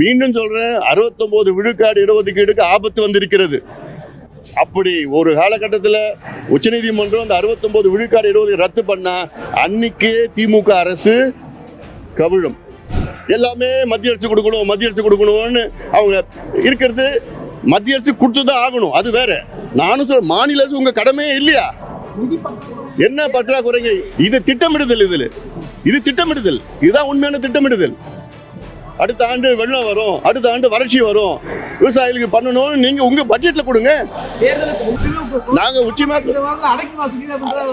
மீண்டும் சொல்றேன் அறுபத்தொன்பது விழுக்காடு இடஒதுக்கீடுக்கு ஆபத்து வந்திருக்கிறது. அப்படி ஒரு காலகட்டத்தில் உச்சநீதிமன்றம் அந்த அறுபத்தொம்போது விழுக்காடு இடஒதுக்கீடு ரத்து பண்ணால் அன்னைக்கே திமுக அரசு கவிழும். எல்லாமே மத்திய அரசு கொடுக்கணும் மத்திய அரசு கொடுக்கணும்னு அவங்க இருக்கிறது மத்திய அரசு கொடுத்து தான் ஆகணும். அது வேற. நானும் சொல்ல மாநில அரசு உங்கள் கடமையே இல்லையா? என்ன பற்றாக்குறைங்க? இது திட்டமிடுதல் இதில். இது திட்டமிடுதல். இதுதான் உண்மையான திட்டமிடுதல். அடுத்த ஆண்டு வெள்ளம் வரும் அடுத்த ஆண்டு வறட்சி வரும். விவசாயிகளுக்கு பண்ணணும்னு நீங்க உங்க பட்ஜெட்ல கொடுங்க. நாங்க உச்சிமா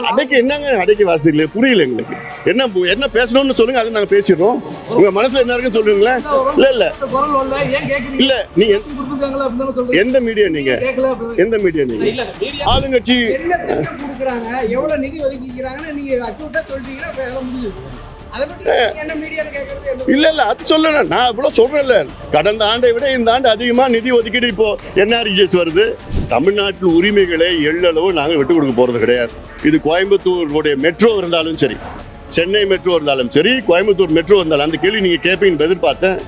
அடைக்கு என்னங்க அடைக்க வாசிக்கல புரியல எங்களுக்கு. என்ன என்ன பேசணும்னு சொல்லுங்க அது நாங்க பேசிடுறோம். உங்க மனசுல என்ன இருக்குன்னு சொல்லுங்களேன். இல்ல இல்ல. இல்ல நீங்க எந்த மீடியா நீங்க? எந்த மீடியா நீங்க? ஆளுங்கட்சி எவ்வளவு நிதி ஒதுக்கிக்கிறாங்கன்னு நீங்க சொல்லிட்டீங்கன்னா இல்ல இல்ல அது சொல்லல. நான் இவ்வளவு சொல்றேன்ல. கடந்த ஆண்டை விட இந்த ஆண்டு அதிகமா நிதி ஒதுக்கீடு இப்போ என்ஆர்ஜிஎஸ் வருது? தமிழ்நாட்டில் உரிமைகளை எள்ளளவு நாங்க விட்டு கொடுக்க போறது கிடையாது. இது கோயம்புத்தூருடைய மெட்ரோ இருந்தாலும் சரி சென்னை மெட்ரோ இருந்தாலும் சரி கோயம்புத்தூர் மெட்ரோ இருந்தாலும் அந்த கேள்வி நீங்க கேட்பீங்கன்னு எதிர்பார்த்தேன்.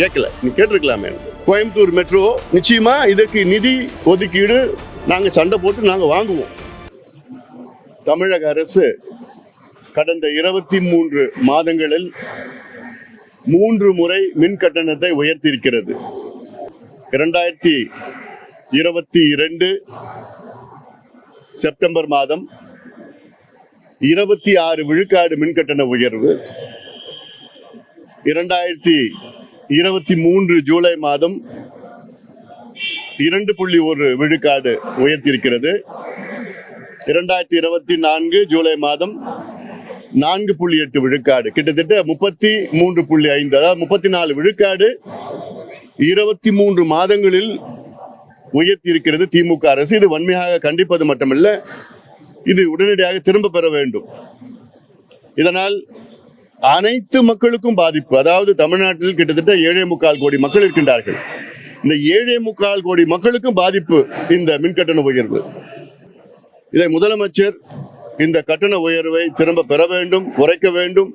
கேட்கல நீ கேட்டிருக்கலாமே. கோயம்புத்தூர் மெட்ரோ நிச்சயமா இதற்கு நிதி ஒதுக்கீடு நாங்க சண்டை போட்டு நாங்க வாங்குவோம். தமிழக அரசு கடந்த இருபத்தி மூன்று மாதங்களில் மூன்று முறை மின் கட்டணத்தை உயர்த்தியிருக்கிறது. இரண்டாயிரத்தி இருபத்தி இரண்டு செப்டம்பர் மாதம் இருபத்தி ஆறு விழுக்காடு மின் கட்டண உயர்வு. இரண்டாயிரத்தி இருபத்தி மூன்று ஜூலை மாதம் இரண்டு புள்ளி ஒரு விழுக்காடு உயர்த்தியிருக்கிறது. இரண்டாயிரத்தி இருபத்தி நான்கு ஜூலை மாதம் நான்கு புள்ளி எட்டு விழுக்காடு. கிட்டத்தட்ட முப்பத்தி மூன்று புள்ளி ஐந்து அதாவது முப்பத்தி நாலு விழுக்காடு இருபத்தி மூன்று மாதங்களில் உயர்த்தி இருக்கிறது திமுக அரசு. இது வன்மையாக கண்டிப்பது மட்டுமல்ல இது உடனடியாக திரும்ப பெற வேண்டும். இதனால் அனைத்து மக்களுக்கும் பாதிப்பு. அதாவது தமிழ்நாட்டில் கிட்டத்தட்ட ஏழே முக்கால் கோடி மக்கள் இருக்கின்றார்கள். இந்த ஏழே முக்கால் கோடி மக்களுக்கும் பாதிப்பு இந்த மின்கட்டண உயர்வு. இதை முதலமைச்சர் இந்த கட்டண உயர்வை திரும்ப பெற வேண்டும் குறைக்க வேண்டும்.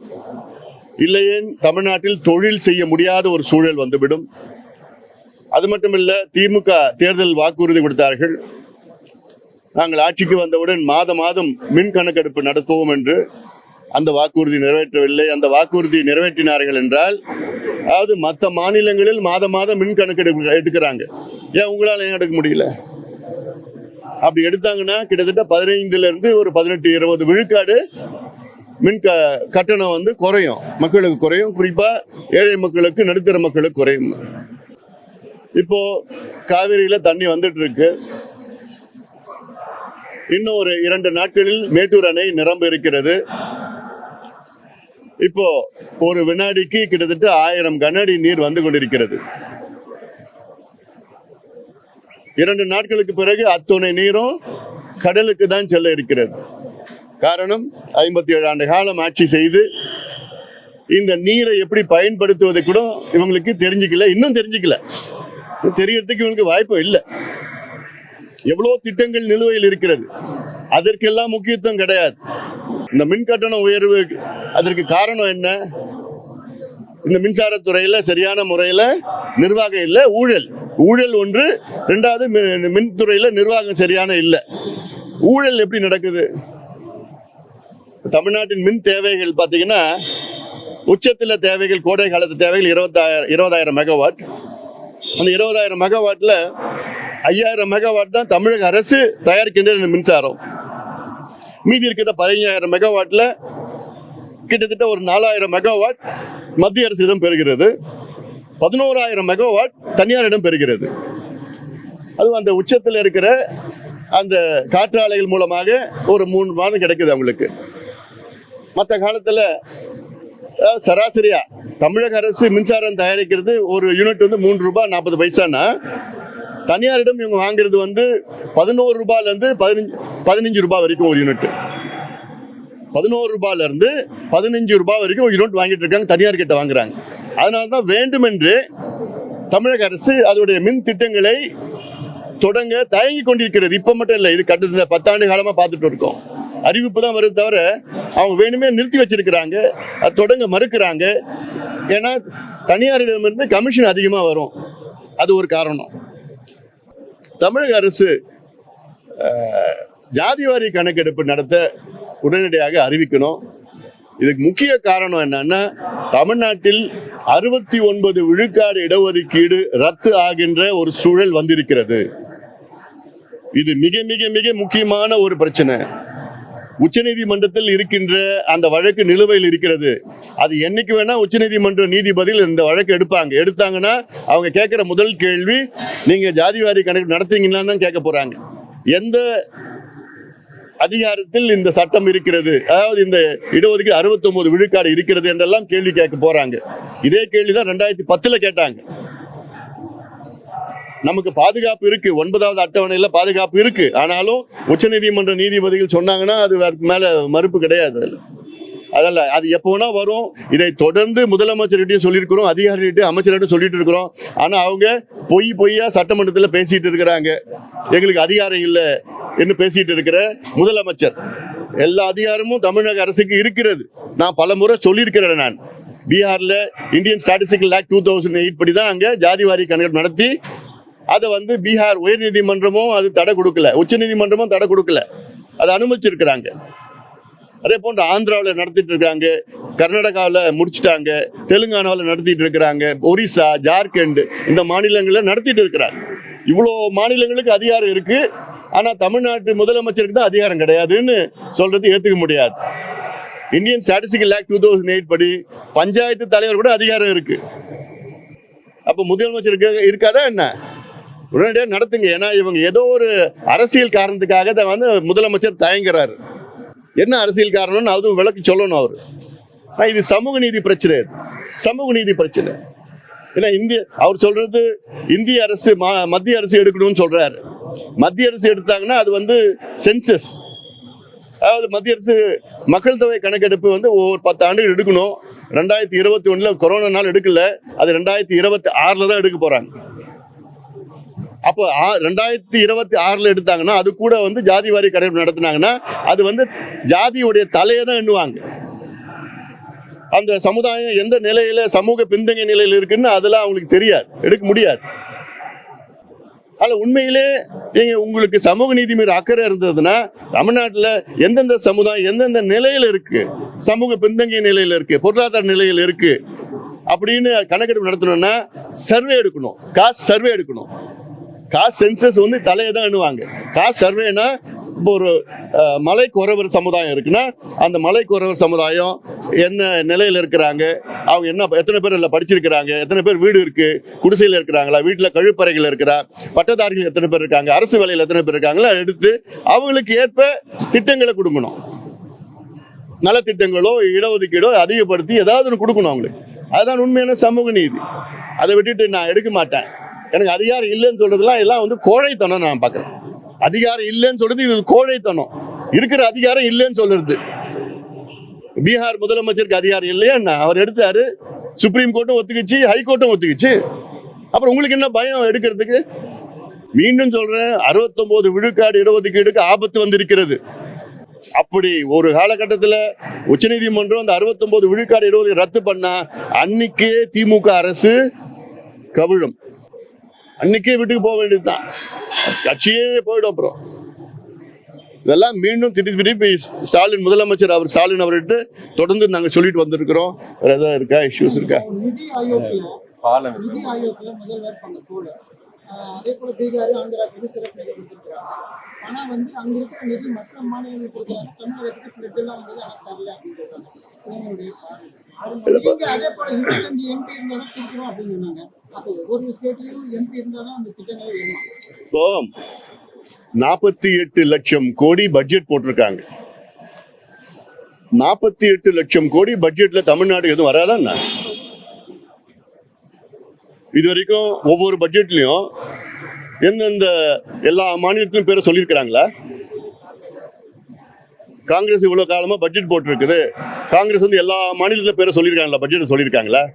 இல்லையேன் தமிழ்நாட்டில் தொழில் செய்ய முடியாத ஒரு சூழல் வந்துவிடும். அது மட்டுமில்ல திமுக தேர்தல் வாக்குறுதி கொடுத்தார்கள். நாங்கள் ஆட்சிக்கு வந்தவுடன் மாத மாதம் மின் கணக்கெடுப்பு நடத்துவோம் என்று அந்த வாக்குறுதி நிறைவேற்றவில்லை. அந்த வாக்குறுதி நிறைவேற்றினார்கள் என்றால் அதாவது மற்ற மாநிலங்களில் மாத மாதம் மின் கணக்கெடுப்பு எடுக்கிறாங்க. ஏன் உங்களால் ஏன் எடுக்க முடியல? அப்படி எடுத்தாங்கன்னா கிட்டத்தட்ட பதினைந்துல இருந்து ஒரு பதினெட்டு இருபது விழுக்காடு மின் க கட்டணம் வந்து குறையும். மக்களுக்கு குறையும். குறிப்பா ஏழை மக்களுக்கு நடுத்தர மக்களுக்கு குறையும். இப்போ காவிரியில தண்ணி வந்துட்டு இருக்கு இன்னும் ஒரு இரண்டு நாட்களில் மேட்டூர் அணை நிரம்ப இருக்கிறது. இப்போ ஒரு வினாடிக்கு கிட்டத்தட்ட ஆயிரம் கனஅடி நீர் வந்து கொண்டிருக்கிறது. இரண்டு நாட்களுக்கு பிறகு அத்துணை நீரும் கடலுக்கு தான் செல்ல இருக்கிறது. காரணம் ஐம்பத்தி ஏழு ஆண்டு காலம் ஆட்சி செய்து இந்த நீரை எப்படி பயன்படுத்துவதை கூட இவங்களுக்கு தெரிஞ்சுக்கல இன்னும் தெரிஞ்சுக்கல. தெரியறதுக்கு இவங்களுக்கு வாய்ப்பு இல்லை. எவ்வளோ திட்டங்கள் நிலுவையில் இருக்கிறது. அதற்கெல்லாம் முக்கியத்துவம் கிடையாது. இந்த மின் கட்டண உயர்வு அதற்கு காரணம் என்ன? இந்த மின்சாரத்துறையில் சரியான முறையில் நிர்வாகம் இல்லை ஊழல். ஊழல் ஒன்று ரெண்டாவது மி- நிர்வாகம் சரியான இல்லை. ஊழல் எப்படி நடக்குது? தமிழ்நாட்டின் மின் தேவைகள் பார்த்தீங்கன்னா உச்சத்தில் தேவைகள் கோடை காலத்து தேவைகள் இருபத்தாயிரம் இருபதாயிரம் மெகாவாட். அந்த இருபதாயிரம் மெகாவாட்டில் ஐயாயிரம் மெகாவாட் தான் தமிழக அரசு தயாரிக்கின்ற இந்த மின்சாரம். மீதி இருக்கிற பதினைஞ்சாயிரம் மெகாவாட்டில் கிட்டத்தட்ட ஒரு நாலாயிரம் மெகாவாட் மத்திய அரசிடம் பெறுகிறது. பதினோராயிரம் மெகாவாட் தனியாரிடம் பெறுகிறது. அதுவும் அந்த உச்சத்தில் இருக்கிற அந்த காற்றாலைகள் மூலமாக ஒரு மூணு மாதம் கிடைக்குது அவங்களுக்கு. மற்ற காலத்தில் சராசரியாக தமிழக அரசு மின்சாரம் தயாரிக்கிறது ஒரு யூனிட் வந்து மூன்று ரூபாய் நாற்பது பைசானா தனியாரிடம் இவங்க வாங்குறது வந்து பதினோரு ரூபாயிலேருந்து பதினஞ்சு பதினஞ்சு ரூபாய் வரைக்கும் ஒரு யூனிட் பதினோரு ரூபாயிலேருந்து பதினஞ்சு ரூபாய் வரைக்கும் ஒரு யூனிட் வாங்கிட்டு இருக்காங்க தனியார் கிட்ட வாங்குறாங்க. அதனால்தான் வேண்டுமென்று தமிழக அரசு அதனுடைய மின் திட்டங்களை தொடங்க தயங்கி கொண்டிருக்கிறது. இப்ப மட்டும் இல்லை இது கட்டத்தில் பத்தாண்டு காலமா பார்த்துட்டு இருக்கோம். அறிவிப்பு தான் வருது தவிர அவங்க வேணுமே நிறுத்தி வச்சிருக்கிறாங்க. அது தொடங்க மறுக்கிறாங்க. ஏன்னா தனியாரிடமிருந்து கமிஷன் அதிகமாக வரும். அது ஒரு காரணம். தமிழக அரசு ஜாதிவாரி கணக்கெடுப்பு நடத்த உடனடியாக அறிவிக்கணும். இதுக்கு முக்கிய காரணம் என்னன்னா தமிழ்நாட்டில் அறுபத்தி ஒன்பது விழுக்காடு இடஒதுக்கீடு ரத்து ஆகின்ற ஒரு சூழல் வந்திருக்கிறது. இது மிக மிக மிக முக்கியமான ஒரு பிரச்சனை. உச்சநீதிமன்றத்தில் இருக்கின்ற அந்த வழக்கு நிலுவையில் இருக்கிறது. அது என்னைக்கு வேணா உச்சநீதிமன்ற நீதிபதியில் இந்த வழக்கு எடுப்பாங்க. எடுத்தாங்கன்னா அவங்க கேட்குற முதல் கேள்வி நீங்கள் ஜாதிவாரி கணக்கு நடத்துறீங்களான்னு தான் கேட்க போகிறாங்க எந்த அதிகாரத்தில் இந்த சட்டம் இருக்கிறது. அதாவது இந்த இடஒதுக்கீடு 69 விழுக்காடு இருக்கிறது என்றெல்லாம் கேள்வி கேட்க போறாங்க. இதே கேள்வி தான் ரெண்டாயிரத்தி பத்துல கேட்டாங்க. நமக்கு பாதுகாப்பு இருக்கு. ஒன்பதாவது அட்டவணையில பாதுகாப்பு இருக்கு. ஆனாலும் உச்சநீதிமன்ற நீதிபதிகள் சொன்னாங்கன்னா அது அதுக்கு மேல மறுப்பு கிடையாது. அதுல. அது எப்போ வரும். இதை தொடர்ந்து முதலமைச்சர்கிட்டையும் சொல்லியிருக்கிறோம் அதிகாரிகிட்டையும் அமைச்சர்கிட்ட சொல்லிட்டு இருக்கிறோம். ஆனால் அவங்க பொய் பொய்யா சட்டமன்றத்தில் பேசிட்டு இருக்கிறாங்க. எங்களுக்கு அதிகாரம் இல்லை என்று பேசிட்டு இருக்கிற முதலமைச்சர். எல்லா அதிகாரமும் தமிழக அரசுக்கு இருக்கிறது. நான் பல முறை சொல்லியிருக்கிறேன் நான். பீகாரில் Indian statistical act two thousand eight படி தான் அங்கே ஜாதிவாரி கணக்கு நடத்தி அதை வந்து பீகார் உயர்நீதிமன்றமும் அது தடை கொடுக்கல. உச்சநீதிமன்றமும் தடை கொடுக்கல. அதை அனுமதிச்சிருக்கிறாங்க. அதே போன்று ஆந்திராவில் நடத்திட்டு இருக்காங்க கர்நாடகாவில் முடிச்சிட்டாங்க தெலுங்கானாவில் நடத்திட்டு இருக்கிறாங்க ஒரிசா ஜார்க்கண்ட் இந்த மாநிலங்களில் நடத்திட்டு இருக்கிறாங்க. இவ்வளோ மாநிலங்களுக்கு அதிகாரம் இருக்கு. ஆனால் தமிழ்நாட்டு முதலமைச்சருக்கு தான் அதிகாரம் கிடையாதுன்னு சொல்றது ஏற்றுக்க முடியாது. Indian statistical act two thousand eight படி பஞ்சாயத்து தலைவர் கூட அதிகாரம் இருக்கு. அப்போ முதலமைச்சருக்கு இருக்காதா என்ன? உடனடியாக நடத்துங்க. ஏன்னா இவங்க ஏதோ ஒரு அரசியல் காரணத்துக்காக தான் வந்து முதலமைச்சர் தயங்குறாரு. என்ன அரசியல் காரணம்னு அதுவும் விளக்கு சொல்லணும் அவர். ஆனால் இது சமூக நீதி பிரச்சனை இது. சமூக நீதி பிரச்சனை. ஏன்னா இந்திய அவர் சொல்றது இந்திய அரசு மா- மத்திய அரசு எடுக்கணும்னு சொல்றாரு. மத்திய அரசு எடுத்தாங்கன்னா அது வந்து சென்சஸ். அதாவது மத்திய அரசு மக்கள் தொகை கணக்கெடுப்பு வந்து ஒவ்வொரு பத்து ஆண்டுகள் எடுக்கணும். ரெண்டாயிரத்தி இருபத்தி ஒன்றில் கொரோனா நாள் எடுக்கல. அது ரெண்டாயிரத்தி இருபத்தி ஆறில் தான் எடுக்க போகிறாங்க அப்போ ஆ- ரெண்டாயிரத்தி இருபத்தி ஆறுல எடுத்தாங்கன்னா அது கூட வந்து ஜாதி வாரி கணக்கெடுப்பு நடத்துனாங்கன்னா அது வந்து ஜாதியுடைய தலையை தான் எண்ணுவாங்க. அந்த சமுதாயம் எந்த நிலையில சமூக பின்தங்கிய நிலையில இருக்குன்னு அதெல்லாம் அவங்களுக்கு தெரியாது. எடுக்க முடியாது. ஆனால் உண்மையிலே நீங்கள் உங்களுக்கு சமூக நீதி மீது அக்கறை இருந்ததுன்னா தமிழ்நாட்டில் எந்தெந்த சமுதாயம் எந்தெந்த நிலையில இருக்கு சமூக பின்தங்கிய நிலையில இருக்கு பொருளாதார நிலையில் இருக்கு அப்படின்னு கணக்கெடுப்பு நடத்தணும்னா சர்வே எடுக்கணும். காசு சர்வே எடுக்கணும். காசு சென்சஸ் வந்து தலையை தான் எண்ணுவாங்க. காசு சர்வேனா இப்போ ஒரு மலை குறவர் சமுதாயம் இருக்குன்னா அந்த மலை குறவர் சமுதாயம் என்ன நிலையில் இருக்கிறாங்க? அவங்க என்ன எத்தனை பேர் இல்லை படிச்சிருக்கிறாங்க? எத்தனை பேர் வீடு இருக்குது குடிசையில் இருக்கிறாங்களா? வீட்டில் கழிப்பறைகள் இருக்கிறா பட்டதாரிகள் எத்தனை பேர் இருக்காங்க? அரசு வேலையில் எத்தனை பேர் இருக்காங்களா எடுத்து அவங்களுக்கு ஏற்ப திட்டங்களை கொடுக்கணும். நலத்திட்டங்களோ இடஒதுக்கீடோ அதிகப்படுத்தி ஏதாவது ஒன்று கொடுக்கணும் அவங்களுக்கு. அதுதான் உண்மையான சமூக நீதி. அதை விட்டுட்டு நான் எடுக்க மாட்டேன். எனக்கு அதிகாரம் இல்லைன்னு சொல்றதுலாம் எல்லாம் வந்து கோழைத்தனம் நான் பார்க்குறேன். அதிகாரம் இல்லைன்னு சொல்றது இது கோழைத்தனம். இருக்கிற அதிகாரம் இல்லைன்னு சொல்றது. பீகார் முதலமைச்சருக்கு அதிகாரம் இல்லையா அவர் எடுத்தாரு. சுப்ரீம் கோர்ட்டும் ஒத்துக்குச்சு ஹைகோர்ட்டும் ஒத்துக்குச்சு. அப்புறம் உங்களுக்கு என்ன பயம் எடுக்கிறதுக்கு? மீண்டும் சொல்றேன் 69 விழுக்காடு இடஒதுக்கீடுக்கு ஆபத்து வந்திருக்கிறது. அப்படி ஒரு காலகட்டத்தில் உச்சநீதிமன்றம் அந்த 69 விழுக்காடு இடஒதுக்கீடு ரத்து பண்ணா அன்னைக்கே திமுக அரசு கவிழும். அன்னைக்கே வீட்டுக்கு போக வேண்டியதுதான். கட்சியே போயிடும் அப்புறம். இதெல்லாம் மீண்டும் திருப்பி திருப்பி ஸ்டாலின் முதலமைச்சர் அவர் ஸ்டாலின் அவர்கிட்ட தொடர்ந்து நாங்கள் சொல்லிட்டு வந்திருக்கிறோம். வேற ஏதாவது இருக்கா? இஷ்யூஸ் இருக்கா? அதே போல பீகார் ஆந்திராவுக்கு சிறப்பு நிதி கொடுத்துருக்காங்க ஆனா வந்து அங்க இருக்கிற நிதி மற்ற மாநிலங்களுக்கு கொடுக்குறாங்க தமிழகத்துக்கு பிளட் எல்லாம் வந்து எனக்கு தரல அப்படின்னு சொல்றாங்க. இப்போ நாற்பத்தி எட்டு லட்சம் கோடி பட்ஜெட் போட்டிருக்காங்க. நாற்பத்தி எட்டு லட்சம் கோடி பட்ஜெட்ல தமிழ்நாடு எதுவும் வராதா என்ன? இது வரைக்கும் ஒவ்வொரு பட்ஜெட்லயும் எந்தெந்த எல்லா மாநிலத்திலும் பேரை சொல்லியிருக்கிறாங்களா? காங்கிரஸ் இவ்வளவு காலமா பட்ஜெட் போட்டிருக்குது. காங்கிரஸ் வந்து எல்லா மாநிலத்துல பேரை சொல்லியிருக்காங்களா? பட்ஜெட் சொல்லியிருக்காங்களா?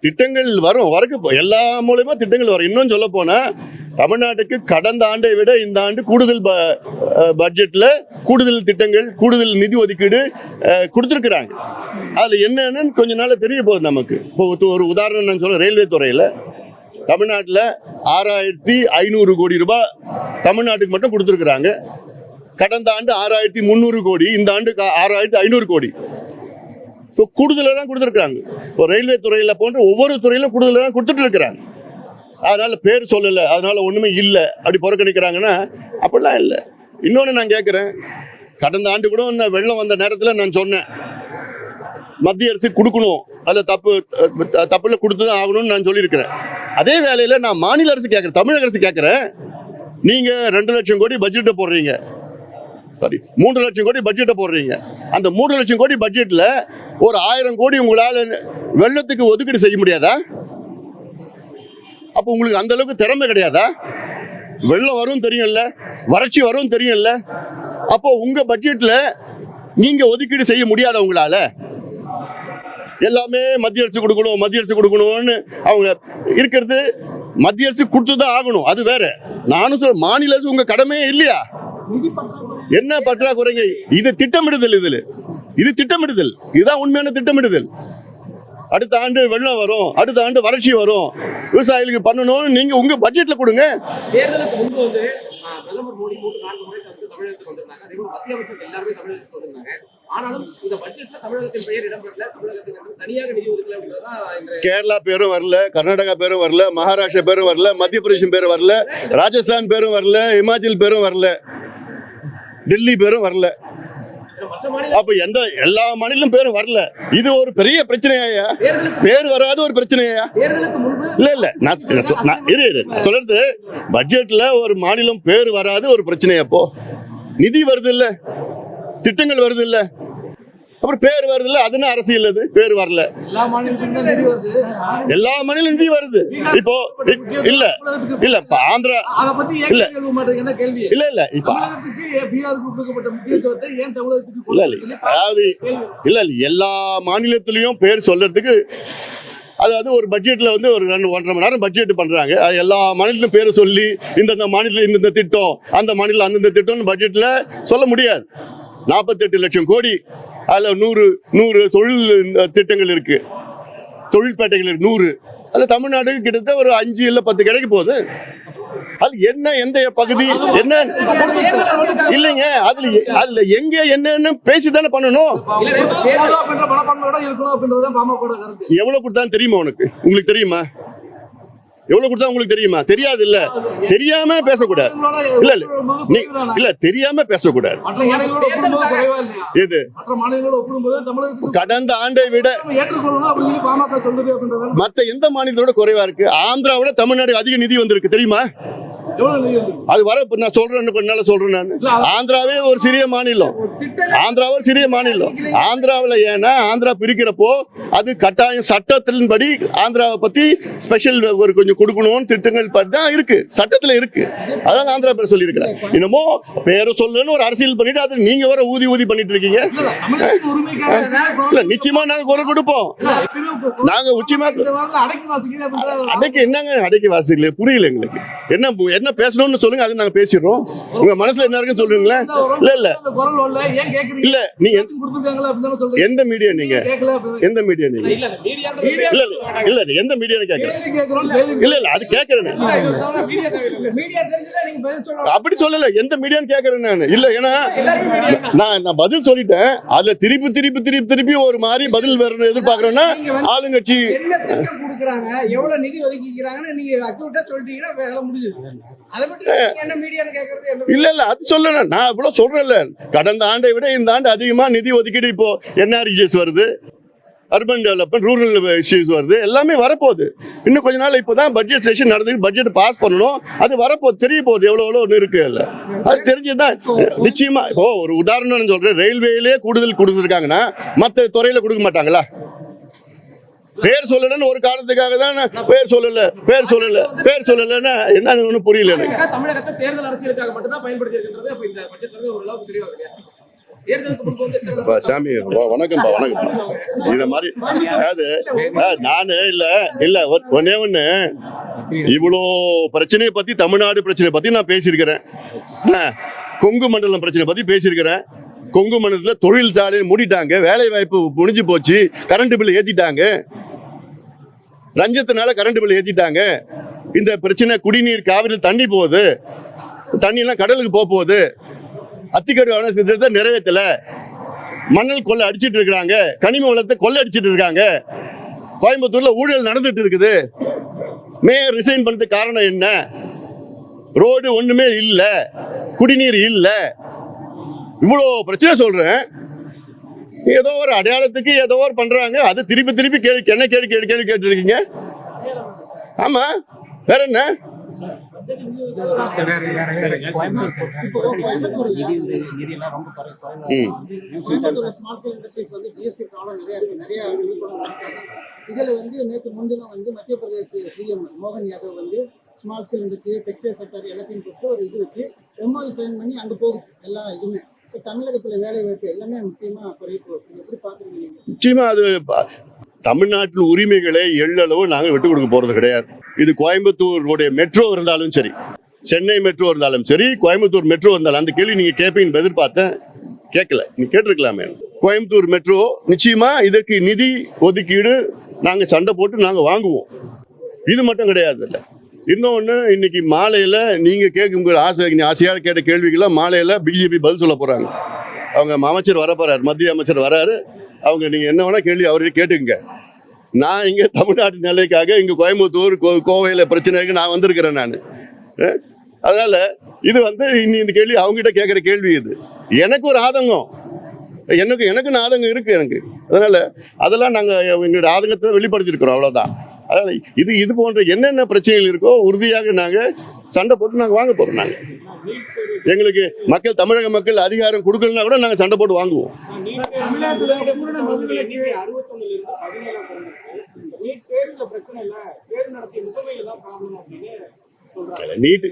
திட்டங்கள் வரும் வரக்கு எல்லா மூலயமா திட்டங்கள் வரும். இன்னும் சொல்ல போனா தமிழ்நாட்டுக்கு கடந்த ஆண்டை விட இந்த ஆண்டு கூடுதல் ப- பட்ஜெட்ல கூடுதல் திட்டங்கள் கூடுதல் நிதி ஒதுக்கீடு கொடுத்துருக்குறாங்க. அதில் அதுல என்னன்னு கொஞ்ச நாள் தெரிய போகுது நமக்கு. இப்போ ஒரு- ஒரு உதாரணம் நான் சொல்ல ரயில்வே துறையில தமிழ்நாட்டில் ஆறாயிரத்தி ஐநூறு கோடி ரூபாய் தமிழ்நாட்டுக்கு மட்டும் கொடுத்துருக்குறாங்க. கடந்த ஆண்டு ஆறாயிரத்தி முந்நூறு கோடி இந்த ஆண்டு ஆறாயிரத்தி ஐநூறு கோடி. இப்போ கூடுதலாக தான் கொடுத்துருக்குறாங்க. இப்போ ரயில்வே துறையில் போன்ற ஒவ்வொரு துறையிலும் கூடுதலாக தான் கொடுத்துட்டு இருக்கிறாங்க பேர் சொல்லலை அதனால் ஒன்றுமே இல்லை. அப்படி புறக்கணிக்கிறாங்கன்னா அப்படிலாம் இல்லை. இன்னொன்று நான் கேட்குறேன் கடந்த ஆண்டு கூட இன்னும் வெள்ளம் வந்த நேரத்தில் நான் சொன்னேன். மத்திய அரசு கொடுக்கணும். அதில் தப்பு தப்பில் கொடுத்து தான் ஆகணும்னு நான் சொல்லியிருக்கிறேன். அதே வேலையில் நான் மாநில அரசு கேட்குறேன் தமிழக அரசு கேட்குறேன் நீங்கள் ரெண்டு லட்சம் கோடி பட்ஜெட்டை போடுறீங்க. சாரி மூன்று லட்சம் கோடி பட்ஜெட்டை போடுறீங்க. அந்த மூன்று லட்சம் கோடி பட்ஜெட்டில் ஒரு ஆயிரம் கோடி உங்களால் வெள்ளத்துக்கு ஒதுக்கீடு செய்ய முடியாதா? அப்போ உங்களுக்கு அந்த அளவுக்கு திறமை கிடையாதா? வெள்ளம் வரும் தெரியும்ல. வறட்சி வரும் தெரியும்ல. அப்போ உங்க பட்ஜெட்ல நீங்க ஒதுக்கீடு செய்ய முடியாத உங்களால? எல்லாமே மத்திய அரசு கொடுக்கணும் மத்திய அரசு கொடுக்கணும்னு அவங்க இருக்கிறது மத்திய அரசு கொடுத்து தான் ஆகணும். அது வேற. நானும் சொல்ல மாநில அரசு உங்க கடமையே இல்லையா? என்ன பற்றாக்குறைங்க? இது திட்டமிடுதல் இதுல. இது திட்டமிடுதல். இதுதான் உண்மையான திட்டமிடுதல். அடுத்த ஆண்டு வெள்ளம் வரும். அடுத்த ஆண்டு வறட்சி வரும். விவசாயிகளுக்கு பண்ணணும்னு நீங்க உங்க பட்ஜெட்ல கொடுங்க. தேர்தலுக்கு முன்பு வந்து ஆஹ், பிரதமர் மோடி மூன்று நான்கு முறை வந்து தமிழகத்துக்கு வந்திருந்தாங்க. அதே போல மத்திய அமைச்சர்கள் எல்லாருமே தமிழகத்துக்கு வந்திருந்தாங்க. ஆனாலும் இந்த பட்ஜெட்ல தமிழகத்தின் பெயர் இடம்பெறல. தமிழகத்துக்கு வந்து தனியாக நிதி ஒதுக்கல அப்படின்றதா இந்த கேரளா பேரும் வரல கர்நாடகா பேரும் வரல மகாராஷ்டிரா பேரும் வரல மத்திய பிரதேசம் பேரும் வரல ராஜஸ்தான் பேரும் வரல இமாச்சல் பேரும் வரல. டெல்லி பேரும் வரல. அப்ப எந்த எல்லா மாநிலம் பேரும் வரல. இது ஒரு பெரிய பிரச்சனையா பேர் வராத ஒரு பிரச்சனையா இல்ல இல்ல. நான் இரு இரு. சொல்றது பட்ஜெட்ல ஒரு மாநிலம் பேர் வராது ஒரு பிரச்சனை அப்போ நிதி வருது இல்ல? திட்டங்கள் வருது இல்ல? அப்புறம் பேர் வருது இல்ல அதுன்னு அரசியல் அது? பேர் வரல. எல்லா மாநிலம் நிதி வருது. இப்போ இல்ல இல்ல இப்ப ஆந்திரா இல்ல. இல்ல இல்ல இப்ப இல்ல இல்ல அதாவது இல்ல இல்ல எல்லா மாநிலத்திலயும் பேர் சொல்றதுக்கு அதாவது ஒரு பட்ஜெட்ல வந்து ஒரு ரெண்டு ஒன்றரை மணி நேரம் பட்ஜெட் பண்றாங்க. அது எல்லா மாநிலத்திலும் பேரை சொல்லி இந்தந்த மாநிலத்தில் இந்தந்த திட்டம் அந்த மாநிலம் அந்தந்த திட்டம்னு பட்ஜெட்ல சொல்ல முடியாது. நாற்பத்தெட்டு லட்சம் கோடி அதில் நூறு நூறு தொழில் திட்டங்கள் இருக்கு. தொழில்பேட்டைகள் இருக்கு நூறு. அதில் தமிழ்நாடு கிட்டத்தட்ட ஒரு அஞ்சு இல்லை பத்து கிடைக்க போகுது. அது என்ன எந்த பகுதி என்ன? இல்லைங்க அதுல அதுல எங்க என்னன்னு பேசி தானே பண்ணணும் எவ்வளவு கொடுத்தான்னு தெரியுமா உனக்கு? உங்களுக்கு தெரியுமா? எவ்வளவு கொடுத்தா உங்களுக்கு தெரியுமா? தெரியாது இல்ல தெரியாம பேசக்கூடாது. இல்ல இல்ல. நீ இல்ல தெரியாம பேசக்கூடாது. இது கடந்த ஆண்டை விட மத்த எந்த மாநிலத்தோட குறைவா இருக்கு? ஆந்திராவோட தமிழ்நாடு அதிக நிதி வந்திருக்கு. தெரியுமா? அது வர இப்ப நான் சொல்றேன் இன்னும் கொஞ்ச சொல்றேன் நான். ஆந்திராவே ஒரு சிறிய மாநிலம். ஆந்திரா ஒரு சிறிய மாநிலம். ஆந்திராவில் ஏன்னா ஆந்திரா பிரிக்கிறப்போ அது கட்டாயம் சட்டத்தின்படி ஆந்திராவை பத்தி ஸ்பெஷல் ஒரு கொஞ்சம் கொடுக்கணும்னு திட்டங்கள் தான் இருக்கு. சட்டத்துல இருக்கு. அதான் ஆந்திரா பேர் சொல்லியிருக்கிறேன். என்னமோ பேரை சொல்லணும்னு ஒரு அரசியல் பண்ணிட்டு அது நீங்க வர ஊதி ஊதி பண்ணிட்டு இருக்கீங்க. இல்ல நிச்சயமா நாங்க குரல் கொடுப்போம். நாங்க உச்சிமா அடைக்க என்னங்க அடைக்க வாசிக்கல புரியல எங்களுக்கு. என்ன என்ன பேசணும்னு சொல்லுங்க அது நாங்க பேசிடுறோம். உங்க மனசுல என்ன இருக்குன்னு சொல்லுங்களேன். இல்ல இல்ல அந்த குரல் வரல ஏன் கேக்குறீங்க? இல்ல நீங்க எந்த- மீடியா நீங்க எந்த மீடியா நீங்க? இல்ல இல்ல மீடியா இல்ல இல்ல இல்ல இல்ல, எந்த மீடியான்னு கேக்குறேன் இல்ல இல்ல அது கேக்குறேன். மீடியா மீடியா அப்படி சொல்லல. எந்த மீடியான்னு கேக்குறேன் நான். இல்ல ஏன்னா நான் நான் பதில் சொல்லிட்டேன். அதுல திருப்பி திருப்பி திருப்பி திருப்பி ஒரு மாதிரி பதில் வரணும் எதிர்பார்க்கறேன்னா ஆளுங்கட்சி என்ன திட்டம் கொடுக்குறாங்க? எவ்வளவு நிதி ஒதுக்கிக்கிறாங்கன்னு நீங்க அக்யூட்டா சொல்லிட்டீங்கன்னா வேலை முடிஞ்சுது இல்ல இல்ல அது சொல்லல. நான் இவ்வளவு சொல்றேன்ல. கடந்த ஆண்டை விட இந்த ஆண்டு அதிகமா நிதி ஒதுக்கீடு இப்போ என்ஆர்ஜிஎஸ் வருது? அர்பன் டெவலப்மெண்ட் ரூரல் இஷ்யூஸ் வருது. எல்லாமே வரப்போகுது. இன்னும் கொஞ்ச நாள் இப்போ தான் பட்ஜெட் செஷன் நடந்து பட்ஜெட் பாஸ் பண்ணணும். அது வரப்போகுது. தெரிய போகுது. எவ்வளோ எவ்வளோ ஒன்று இருக்கு அதில். அது தெரிஞ்சுதான். நிச்சயமா இப்போ ஒரு உதாரணம் சொல்றேன். ரயில்வேலே கூடுதல் கொடுத்துருக்காங்கன்னா மற்ற துறையில கொடுக்க மாட்டாங்களா? பேர் சொல்லலன்னு ஒரு காரணத்துக்காக தான் பேர் சொல்லல பேர் சொல்லல பேர் சொல்லலைன்னா என்னன்னு ஒன்றும் புரியல எனக்கு. தமிழகத்தை தேர்தல் அரசியலுக்காக பயன்படுத்தி இந்த பட்ஜெட்ல ஓரளவுக்கு எத்தனை அப்பா, சாமி வணக்கம்ப்பா வணக்கம்ப்பா. இத மாதிரி அதாவது நானு இல்ல இல்ல ஒ- ஒண்ணே இவ்வளோ பிரச்சனையை பத்தி தமிழ்நாடு பிரச்சனையை பத்தி நான் பேசியிருக்கிறேன். கொங்கு மண்டலம் பிரச்சனை பத்தி பேசியிருக்கிறேன். கொங்கு மனதில் தொழில் சாலையை மூடிட்டாங்க வேலை வாய்ப்பு முடிஞ்சு போச்சு கரண்ட் பில் ஏற்றிட்டாங்க ரஞ்சத்தினால கரண்ட் பில் ஏற்றிட்டாங்க இந்த பிரச்சனை குடிநீர் காவிரி தண்ணி போகுது. தண்ணியெல்லாம் கடலுக்கு போக போகுது. அத்திக்கடு வன சித்திரத்தை நிறைவேற்றல மணல் கொள்ளை அடிச்சிட்டு இருக்கிறாங்க. கனிம வளத்தை கொள்ளை அடிச்சிட்டு இருக்காங்க. கோயம்புத்தூர்ல ஊழல் நடந்துட்டு இருக்குது. மேயர் ரிசைன் பண்ணுறதுக்கு காரணம் என்ன? ரோடு ஒண்ணுமே இல்லை. குடிநீர் இல்லை. இவ்வளோ பிரச்சனை சொல்கிறேன் ஏதோ ஒரு அடையாளத்துக்கு ஏதோ ஒரு பண்ணுறாங்க அது திருப்பி திருப்பி கேள்வி என்ன கேள்வி கேள்வி கேள்வி கேட்டு இருக்கீங்க ஆமா. வேற என்ன? இப்போ கோயம்புத்தூர்ல ம். கோயம்புத்தூர்ல ஸ்மால் இண்டஸ்ட்ரீஸ் வந்து ஜிஎஸ்டி ப்ராப்ளம் நிறைய இருக்கு நிறைய விழிப்புணர்வு நடக்காது இதுல வந்து நேற்று முன்தினம் வந்து மத்திய பிரதேச சிஎம் மோகன் யாதவ் வந்து small scale industry textile sector எல்லாத்தையும் கொடுத்து ஒரு இது வச்சு எம்ஓஐ சைன் பண்ணி அங்கே போகுது. எல்லா இதுவுமே. தமிழகத்துல வேலை வாய்ப்பு எல்லாமே எப்படி நிச்சயமா அது தமிழ்நாட்டில் உரிமைகளை எள்ளளவு நாங்கள் விட்டு கொடுக்க போறது கிடையாது. இது கோயம்புத்தூருடைய மெட்ரோ இருந்தாலும் சரி சென்னை மெட்ரோ இருந்தாலும் சரி கோயம்புத்தூர் மெட்ரோ இருந்தாலும் அந்த கேள்வி நீங்க கேட்பீங்கன்னு எதிர்பார்த்தேன். கேட்கல. நீ கேட்டிருக்கலாமே. கோயம்புத்தூர் மெட்ரோ நிச்சயமா இதற்கு நிதி ஒதுக்கீடு நாங்க சண்டை போட்டு நாங்க வாங்குவோம். இது மட்டும் கிடையாது இல்லை இன்னொன்று இன்னைக்கு மாலையில் நீங்கள் கேட்கும் உங்கள் ஆசை ஆசையாக கேட்ட கேள்விக்கெல்லாம் மாலையில் பிஜேபி பதில் சொல்ல போகிறாங்க அவங்க அமைச்சர் வர போகிறார் மத்திய அமைச்சர் வராரு. அவங்க நீங்கள் என்ன வேணால் கேள்வி அவர்கிட்ட கேட்டுக்குங்க. நான் இங்கே தமிழ்நாட்டு நிலைக்காக இங்கே கோயம்புத்தூர் கோ கோவையில் பிரச்சனைக்கு நான் வந்திருக்கிறேன் நான். அதனால் இது வந்து இன்னி இந்த கேள்வி அவங்ககிட்ட கேட்குற கேள்வி இது. எனக்கு ஒரு ஆதங்கம். எனக்கு எனக்கு ஆதங்கம் இருக்குது எனக்கு. அதனால் அதெல்லாம் நாங்கள் எங்களுடைய ஆதங்கத்தை வெளிப்படுத்திருக்கிறோம் அவ்வளோதான் அதனால இது இது போன்ற என்னென்ன பிரச்சனைகள் இருக்கோ உறுதியாக நாங்கள் சண்டை போட்டு நாங்கள் வாங்க போகிறோம் நாங்கள் எங்களுக்கு மக்கள் தமிழக மக்கள் அதிகாரம் கொடுக்கலனா கூட நாங்கள் சண்டை போட்டு வாங்குவோம். நீட்டு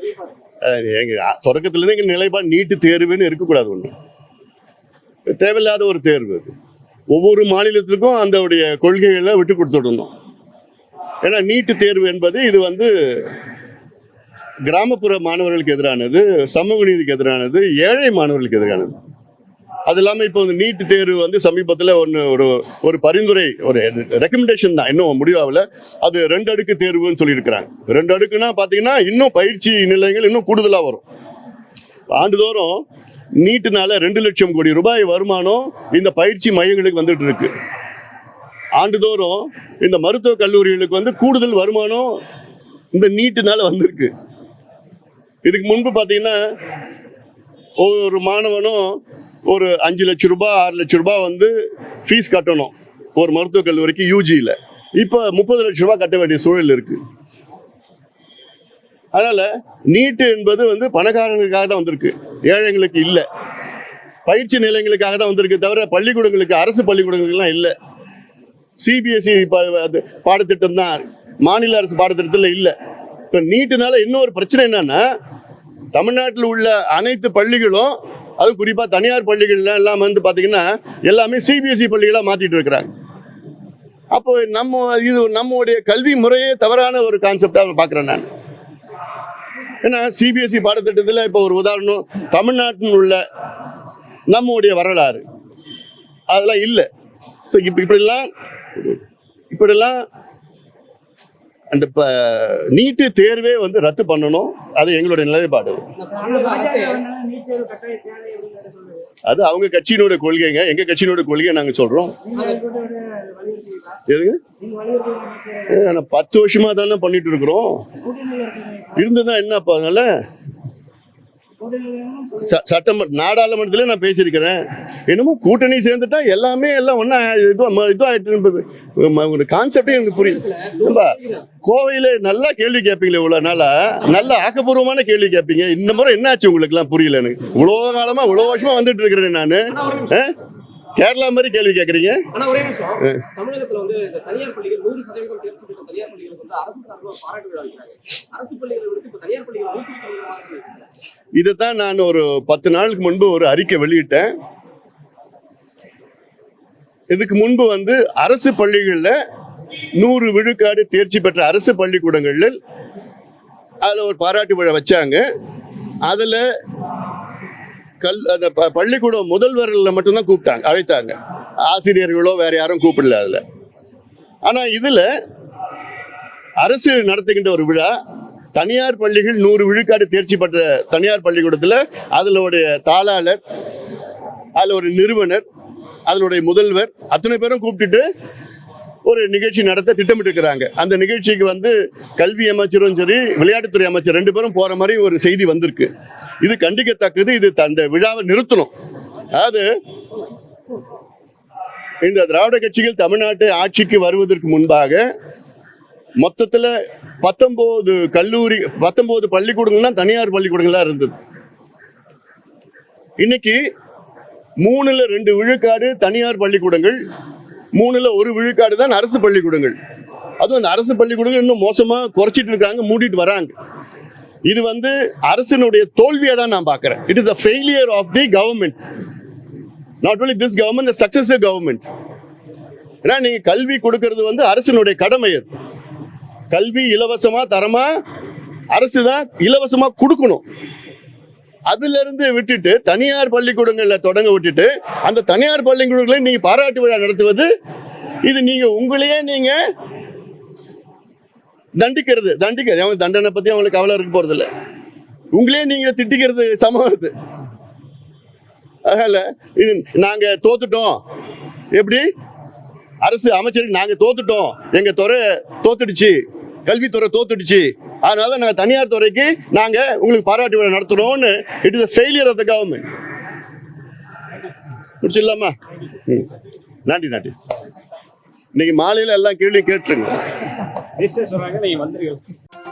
எங்க தொடக்கத்துலேருந்து எங்கள் நிலைப்பாடு நீட்டு தேர்வுன்னு இருக்கக்கூடாது ஒன்று தேவையில்லாத ஒரு தேர்வு அது. ஒவ்வொரு மாநிலத்திற்கும் அதோடைய கொள்கைகளை விட்டு கொடுத்துடணும். ஏன்னா நீட்டு தேர்வு என்பது இது வந்து கிராமப்புற மாணவர்களுக்கு எதிரானது சமூக நீதிக்கு எதிரானது ஏழை மாணவர்களுக்கு எதிரானது. அது இல்லாமல் இப்போ வந்து நீட் தேர்வு வந்து சமீபத்தில் ஒன்று ஒரு ஒரு பரிந்துரை ஒரு ரெக்கமெண்டேஷன் தான். இன்னும் முடிவாகல அது ரெண்டு அடுக்கு தேர்வுன்னு சொல்லியிருக்கிறாங்க. ரெண்டு அடுக்குன்னா பார்த்தீங்கன்னா இன்னும் பயிற்சி நிலையங்கள் இன்னும் கூடுதலாக வரும். ஆண்டுதோறும் நீட்டுனால ரெண்டு லட்சம் கோடி ரூபாய் வருமானம் இந்த பயிற்சி மையங்களுக்கு வந்துட்டு இருக்கு. ஆண்டுதோறும் இந்த மருத்துவக் கல்லூரிகளுக்கு வந்து கூடுதல் வருமானம் இந்த நீட்டுனால வந்திருக்கு. இதுக்கு முன்பு பார்த்தீங்கன்னா ஒரு மாணவனும் ஒரு அஞ்சு லட்ச ரூபாய் ஆறு லட்ச ரூபாய் வந்து ஃபீஸ் கட்டணும் ஒரு மருத்துவக் கல்லூரிக்கு யூஜியில் இப்போ முப்பது லட்ச ரூபாய் கட்ட வேண்டிய சூழல் இருக்கு. அதனால் நீட்டு என்பது வந்து பணக்காரங்களுக்காக தான் வந்திருக்கு. ஏழைங்களுக்கு இல்லை. பயிற்சி நிலையங்களுக்காக தான் வந்திருக்கு தவிர பள்ளிக்கூடங்களுக்கு அரசு பள்ளிக்கூடங்களுக்குலாம் இல்லை. சிபிஎஸ்சி பாடத்திட்டம் தான். மாநில அரசு பாடத்திட்டத்தில் இல்லை. இப்போ நீட்டுனால இன்னொரு பிரச்சனை என்னன்னா தமிழ்நாட்டில் உள்ள அனைத்து பள்ளிகளும் அது குறிப்பாக தனியார் பள்ளிகள்லாம் எல்லாம் வந்து பார்த்தீங்கன்னா எல்லாமே சிபிஎஸ்சி பள்ளிகளாக மாற்றிட்டு இருக்கிறாங்க. அப்போ நம்ம இது நம்முடைய கல்வி முறையே தவறான ஒரு கான்செப்டாக பார்க்குறேன் நான். ஏன்னா சிபிஎஸ்சி பாடத்திட்டத்தில் இப்போ ஒரு உதாரணம் தமிழ்நாட்டில் உள்ள நம்முடைய வரலாறு. அதெல்லாம் இல்லை. ஸோ இப்போ இப்படிலாம் இப்படிலாம் அந்த இப்போ நீட்டு தேர்வே வந்து ரத்து பண்ணணும். அது எங்களுடைய நிலைப்பாடு. அது அவங்க கட்சியினோட கொள்கைங்க. எங்க கட்சியினோட கொள்கையை நாங்கள் சொல்றோம். எதுங்க? பத்து வருஷமா தானே பண்ணிட்டு இருக்கிறோம். கூட்டணியில இருக்கீங்க இருந்ததுதான் என்ன அதனால? ச- சட்டமன்ற நாடாளுமன்றத்திலே நான் பேசியிருக்கிறேன். என்னமோ கூட்டணி சேர்ந்துட்டா எல்லாமே எல்லாம் ஒன்றா இதுவா இதுவாகிட்டு கான்செப்டே எனக்கு புரியும் கோவையில் நல்லா கேள்வி கேட்பீங்களே இவ்வளோ நாளா? நல்ல ஆக்கப்பூர்வமான கேள்வி கேட்பீங்க இந்த முறை என்னாச்சு உங்களுக்குலாம் புரியல எனக்கு. இவ்வளோ காலமாக இவ்வளோ வருஷமாக வந்துட்டு இருக்கிறேன் நான். கேரளா மாதிரி கேள்வி கேட்குறீங்க ஆனா ஒரே நிமிஷம். தமிழகத்துல வந்து இந்த தனியார் பள்ளிகள் நூறு சதவீதம் தேர்ச்சி பெற்ற தனியார் பள்ளிகளுக்கு வந்து அரசு சார்பில் ஒரு பாராட்டு விழா வைக்கிறாங்க. அரசு பள்ளிகளை விடுத்து இப்ப தனியார் பள்ளிகளை இருக்கு. இதைத்தான் நான் ஒரு பத்து நாளுக்கு முன்பு ஒரு அறிக்கை வெளியிட்டேன். இதுக்கு முன்பு வந்து அரசு பள்ளிகளில் நூறு விழுக்காடு தேர்ச்சி பெற்ற அரசு பள்ளிக்கூடங்களில் அதில் ஒரு பாராட்டு விழா வச்சாங்க. அதில் கல் அந்த ப- பள்ளிக்கூடம் முதல்வர்களில் மட்டும்தான் கூப்பிட்டாங்க அழைத்தாங்க. ஆசிரியர்களோ வேற யாரும் கூப்பிடல அதில். ஆனால் இதில் அரசு நடத்துகின்ற ஒரு விழா தனியார் பள்ளிகள் நூறு விழுக்காடு தேர்ச்சி பெற்ற தனியார் பள்ளிக்கூடத்தில் அதிலுடைய தாளாளர் அதில் ஒரு நிறுவனர் அதனுடைய முதல்வர் அத்தனை பேரும் கூப்பிட்டுட்டு ஒரு நிகழ்ச்சி நடத்த திட்டமிட்டிருக்கிறாங்க. அந்த நிகழ்ச்சிக்கு வந்து கல்வி அமைச்சரும் சரி விளையாட்டுத்துறை அமைச்சர் ரெண்டு பேரும் போற மாதிரி ஒரு செய்தி வந்திருக்கு. இது கண்டிக்கத்தக்கது. இது அந்த விழாவை நிறுத்தணும். அதாவது இந்த திராவிட கட்சிகள் தமிழ்நாட்டு ஆட்சிக்கு வருவதற்கு முன்பாக மொத்தத்தில் பத்தொம்போது கல்லூரி பத்தொம்போது பள்ளிக்கூடங்கள் தான் தனியார் பள்ளிக்கூடங்களாக இருந்தது. இன்னைக்கு மூணுல ரெண்டு விழுக்காடு தனியார் பள்ளிக்கூடங்கள் மூணுல ஒரு விழுக்காடு தான் அரசு பள்ளிக்கூடங்கள். அதுவும் அந்த அரசு பள்ளிக்கூடங்கள் இன்னும் மோசமாக குறைச்சிட்டு இருக்காங்க மூடிட்டு வராங்க. இது வந்து அரசினுடைய தோல்வியை தான் நான் பார்க்குறேன். It is a failure of the government not only this government the successive government ஏன்னா நீங்கள் கல்வி கொடுக்கறது வந்து அரசினுடைய கடமை அது. கல்வி இலவசமாக தரமாக அரசு தான் இலவசமாக கொடுக்கணும். அதுல இருந்து விட்டுட்டு தனியார் பள்ளிக்கூடங்கள்ல தொடங்க விட்டுட்டு அந்த தனியார் பள்ளிக்கூடங்களை நீங்க பாராட்டு விழா நடத்துவது இது நீங்க உங்களையே நீங்க தண்டிக்கிறது தண்டிக்கிறது அவங்க தண்டனை பத்தி அவங்களுக்கு கவலை இருக்க போறது இல்லை உங்களே நீங்க திட்டிக்கிறது சமவது அதனால இது நாங்க தோத்துட்டோம். எப்படி? அரசு அமைச்சருக்கு நாங்க தோத்துட்டோம். எங்க துறை தோத்துடுச்சு. கல்வித்துறை தோத்துடுச்சு. அதனால நாங்கள் தனியார் துறைக்கு நாங்கள் உங்களுக்கு பாராட்டு விழா நடத்துகிறோம்னு it is failure of the government முடிச்சிடலாமா? ம். நன்றி நன்றி. இன்னைக்கு மாலையில் எல்லாம் கேள்வி கேட்டுருங்க. சொல்றாங்க வந்துருக்கீங்க